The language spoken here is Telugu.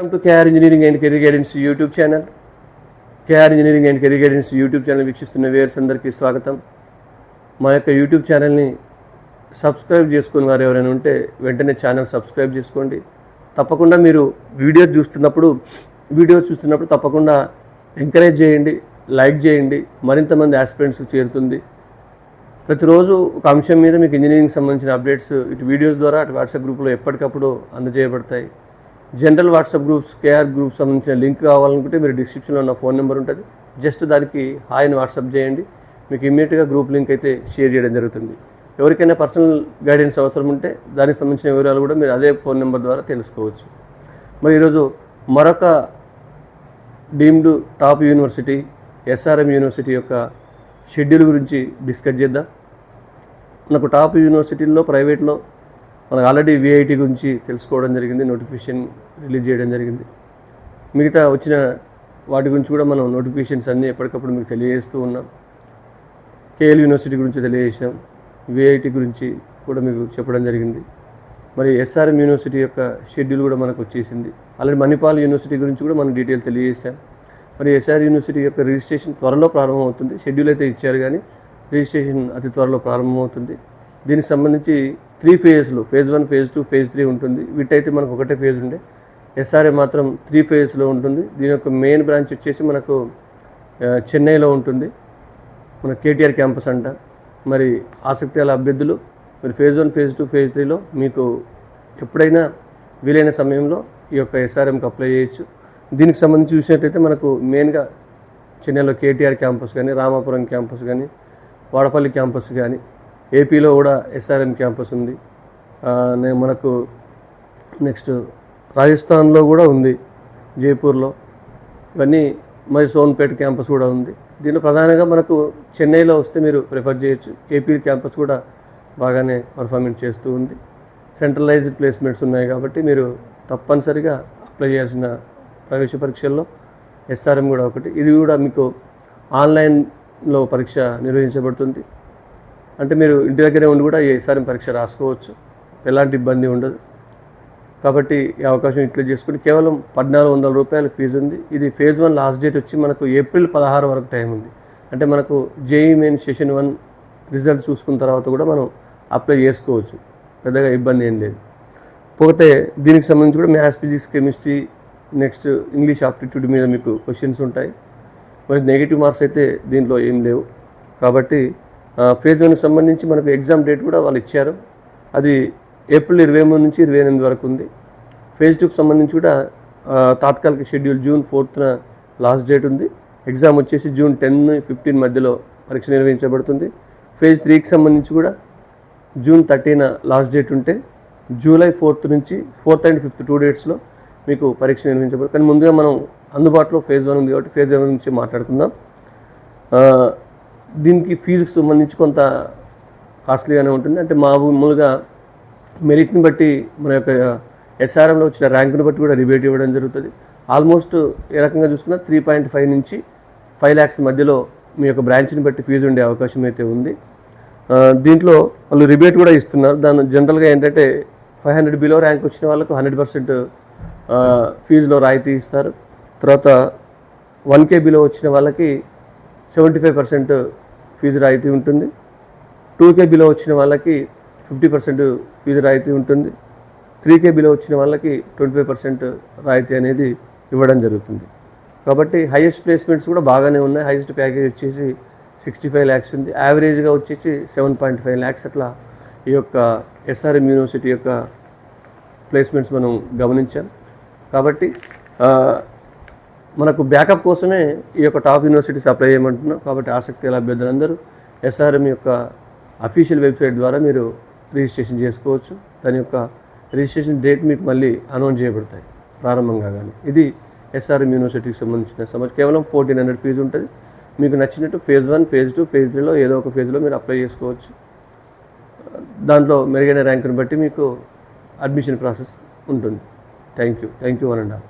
Welcome to KR engineering and career guidance YouTube channel KR engineering and career guidance YouTube channel వీక్షిస్తున్న వేర్స్ అందరికీ స్వాగతం. మా యొక్క యూట్యూబ్ ఛానల్ని సబ్స్క్రైబ్ చేసుకుని వారు ఎవరైనా ఉంటే వెంటనే ఛానల్ సబ్స్క్రైబ్ చేసుకోండి. తప్పకుండా మీరు వీడియో చూస్తున్నప్పుడు వీడియో చూస్తున్నప్పుడు తప్పకుండా ఎంకరేజ్ చేయండి లైక్ చేయండి మరింత మంది ఆస్పిరెంట్స్కి చేరుతుంది. ప్రతిరోజు ఒక అంశం మీద మీకు ఇంజనీరింగ్ సంబంధించిన అప్డేట్స్ ఇటు వీడియోస్ ద్వారా అటు వాట్సాప్ గ్రూప్లో ఎప్పటికప్పుడు అందజేయబడతాయి. General WhatsApp groups KR group సంబంధించిన లింక్ కావాలనుకుంటే మీరు డిస్క్రిప్షన్లో ఉన్న ఫోన్ నెంబర్ ఉంటుంది. జస్ట్ దానికి హాయ్ని వాట్సాప్ చేయండి. మీకు ఇమ్మీడియట్గా గ్రూప్ లింక్ అయితే షేర్ చేయడం జరుగుతుంది. ఎవరికైనా పర్సనల్ గైడెన్స్ అవసరం ఉంటే దానికి సంబంధించిన వివరాలు కూడా మీరు అదే ఫోన్ నెంబర్ ద్వారా తెలుసుకోవచ్చు. మరి ఈరోజు మరొక deemed top university SRM university యొక్క షెడ్యూల్ గురించి డిస్కస్ చేద్దాం. మనకు టాప్ యూనివర్సిటీల్లో ప్రైవేట్లో మనకు ఆల్రెడీ విఐటి గురించి తెలుసుకోవడం జరిగింది నోటిఫికేషన్ రిలీజ్ చేయడం జరిగింది. మిగతా వచ్చిన వాటి గురించి కూడా మనం నోటిఫికేషన్స్ అన్నీ ఎప్పటికప్పుడు మీకు తెలియజేస్తూ ఉన్నాం. కేఎల్ యూనివర్సిటీ గురించి తెలియజేసాం విఐటి గురించి కూడా మీకు చెప్పడం జరిగింది. మరి ఎస్ఆర్ఎం యూనివర్సిటీ యొక్క షెడ్యూల్ కూడా మనకు వచ్చేసింది. ఆల్రెడీ మణిపాల్ యూనివర్సిటీ గురించి కూడా మనం డీటెయిల్ తెలియజేసాం మరి ఎస్ఆర్ యూనివర్సిటీ యొక్క రిజిస్ట్రేషన్ త్వరలో ప్రారంభమవుతుంది. షెడ్యూల్ అయితే ఇచ్చారు కానీ రిజిస్ట్రేషన్ అతి త్వరలో ప్రారంభమవుతుంది. దీనికి సంబంధించి three ఫేజెస్లో phase one phase two phase three ఉంటుంది. వీటైతే మనకు ఒకటే ఫేజ్ ఉండే. ఎస్ఆర్ఏ మాత్రం త్రీ ఫేజెస్లో ఉంటుంది. దీని యొక్క మెయిన్ బ్రాంచ్ వచ్చేసి మనకు చెన్నైలో ఉంటుంది. మన కేటీఆర్ క్యాంపస్ అంట. మరి ఆసక్తి గల అభ్యర్థులు మరి phase one phase two phase త్రీలో మీకు ఎప్పుడైనా వీలైన సమయంలో ఈ యొక్క ఎస్ఆర్ఎంకి అప్లై చేయొచ్చు. దీనికి సంబంధించి చూసినట్టయితే మనకు మెయిన్గా చెన్నైలో కేటీఆర్ క్యాంపస్ కానీ రామాపురం క్యాంపస్ కానీ వాడపల్లి క్యాంపస్ కానీ ఏపీలో కూడా ఎస్ఆర్ఎం క్యాంపస్ ఉంది. మనకు నెక్స్ట్ రాజస్థాన్లో కూడా ఉంది జైపూర్లో. ఇవన్నీ మరి సోన్పేట్ క్యాంపస్ కూడా ఉంది. దీనిలో ప్రధానంగా మనకు చెన్నైలో వస్తే మీరు ప్రిఫర్ చేయొచ్చు. ఏపీ క్యాంపస్ కూడా బాగానే పర్ఫార్మెన్స్ చేస్తూ ఉంది. సెంట్రలైజ్డ్ ప్లేస్మెంట్స్ ఉన్నాయి కాబట్టి మీరు తప్పనిసరిగా అప్లై చేయాల్సిన ప్రవేశ పరీక్షల్లో ఎస్ఆర్ఎం కూడా ఒకటి. ఇది కూడా మీకు ఆన్లైన్లో పరీక్ష నిర్వహించబడుతుంది. అంటే మీరు ఇంటి దగ్గరే ఉండి కూడా ఏసారి పరీక్ష రాసుకోవచ్చు. ఎలాంటి ఇబ్బంది ఉండదు. కాబట్టి ఈ అవకాశం ఇట్లా చేసుకుని కేవలం పద్నాలుగు వందల రూపాయల ఫీజు ఉంది. ఇది ఫేజ్ వన్ లాస్ట్ డేట్ వచ్చి మనకు ఏప్రిల్ పదహారు వరకు టైం ఉంది. అంటే మనకు JEE main session one result చూసుకున్న తర్వాత కూడా మనం అప్లై చేసుకోవచ్చు. పెద్దగా ఇబ్బంది ఏం లేదు. పోతే దీనికి సంబంధించి కూడా maths physics chemistry next English aptitude మీద మీకు క్వశ్చన్స్ ఉంటాయి. మరి నెగిటివ్ మార్క్స్ అయితే దీంట్లో ఏం లేవు. కాబట్టి ఫేజ్ వన్కి సంబంధించి మనకు ఎగ్జామ్ డేట్ కూడా వాళ్ళు ఇచ్చారు. అది ఏప్రిల్ ఇరవై మూడు నుంచి ఇరవై ఎనిమిది వరకు ఉంది. ఫేజ్ టూకి సంబంధించి కూడా తాత్కాలిక షెడ్యూల్ జూన్ ఫోర్త్న లాస్ట్ డేట్ ఉంది. ఎగ్జామ్ వచ్చేసి జూన్ టెన్ ఫిఫ్టీన్ మధ్యలో పరీక్ష నిర్వహించబడుతుంది. ఫేజ్ త్రీకి సంబంధించి కూడా జూన్ థర్టీన లాస్ట్ డేట్ ఉంటే జూలై ఫోర్త్ నుంచి ఫోర్త్ అండ్ ఫిఫ్త్ టూ డేట్స్లో మీకు పరీక్ష నిర్వహించబడుతుంది కానీ ముందుగా మనం అందుబాటులో ఫేజ్ వన్ ఉంది కాబట్టి ఫేజ్ వన్ నుంచి మాట్లాడుకుందాం. దీనికి ఫీజుకి సంబంధించి కొంత కాస్ట్లీగానే ఉంటుంది. అంటే మామూలుగా మెరిట్ని బట్టి మన యొక్క ఎస్ఆర్ఎంలో వచ్చిన ర్యాంకుని బట్టి కూడా రిబేట్ ఇవ్వడం జరుగుతుంది. ఆల్మోస్ట్ ఏ రకంగా చూసుకున్నా త్రీ పాయింట్ ఫైవ్ నుంచి ఫైవ్ ల్యాక్స్ మధ్యలో మీ యొక్క బ్రాంచ్ని బట్టి ఫీజు ఉండే అవకాశం అయితే ఉంది. దీంట్లో వాళ్ళు రిబేట్ కూడా ఇస్తున్నారు. దాని జనరల్గా ఏంటంటే ఫైవ్ హండ్రెడ్ బిలో ర్యాంక్ వచ్చిన వాళ్ళకు హండ్రెడ్ పర్సెంట్ ఫీజులో రాయితీ ఇస్తారు. తర్వాత వన్ కే బిలో వచ్చిన వాళ్ళకి సెవెంటీ ఫైవ్ పర్సెంట్ ఫీజు రాయితీ ఉంటుంది. టూ కే బిలో వచ్చిన వాళ్ళకి ఫిఫ్టీ పర్సెంట్ ఫీజు రాయితీ ఉంటుంది. త్రీ కే బిలో వచ్చిన వాళ్ళకి ట్వంటీ ఫైవ్ పర్సెంట్ రాయితీ అనేది ఇవ్వడం జరుగుతుంది. కాబట్టి హైయెస్ట్ ప్లేస్మెంట్స్ కూడా బాగానే ఉన్నాయి. హైయెస్ట్ ప్యాకేజ్ వచ్చేసి సిక్స్టీ ఫైవ్ ల్యాక్స్ ఉంది. యావరేజ్గా వచ్చేసి సెవెన్ పాయింట్ ఫైవ్ ల్యాక్స్ అట్లా ఈ యొక్క ఎస్ఆర్ఎం యూనివర్సిటీ యొక్క ప్లేస్మెంట్స్ మనం గమనించాం. కాబట్టి మనకు బ్యాకప్ కోసమే ఈ యొక్క టాప్ యూనివర్సిటీస్ అప్లై చేయమంటున్నాం. కాబట్టి ఆసక్తి గల అభ్యర్థులందరూ ఎస్ఆర్ఎం యొక్క అఫీషియల్ వెబ్సైట్ ద్వారా మీరు రిజిస్ట్రేషన్ చేసుకోవచ్చు. దాని యొక్క రిజిస్ట్రేషన్ డేట్ మీకు మళ్ళీ అనౌన్స్ చేయబడతాయి ప్రారంభంగా కానీ ఇది ఎస్ఆర్ఎం యూనివర్సిటీకి సంబంధించిన సమస్య కేవలం ఫోర్టీన్ హండ్రెడ్ ఫీజు ఉంటుంది. మీకు నచ్చినట్టు phase one phase two phase త్రీలో ఏదో ఒక ఫేజ్లో మీరు అప్లై చేసుకోవచ్చు. దాంట్లో మెరుగైన ర్యాంకుని బట్టి మీకు అడ్మిషన్ ప్రాసెస్ ఉంటుంది. Thank you. Thank you one and all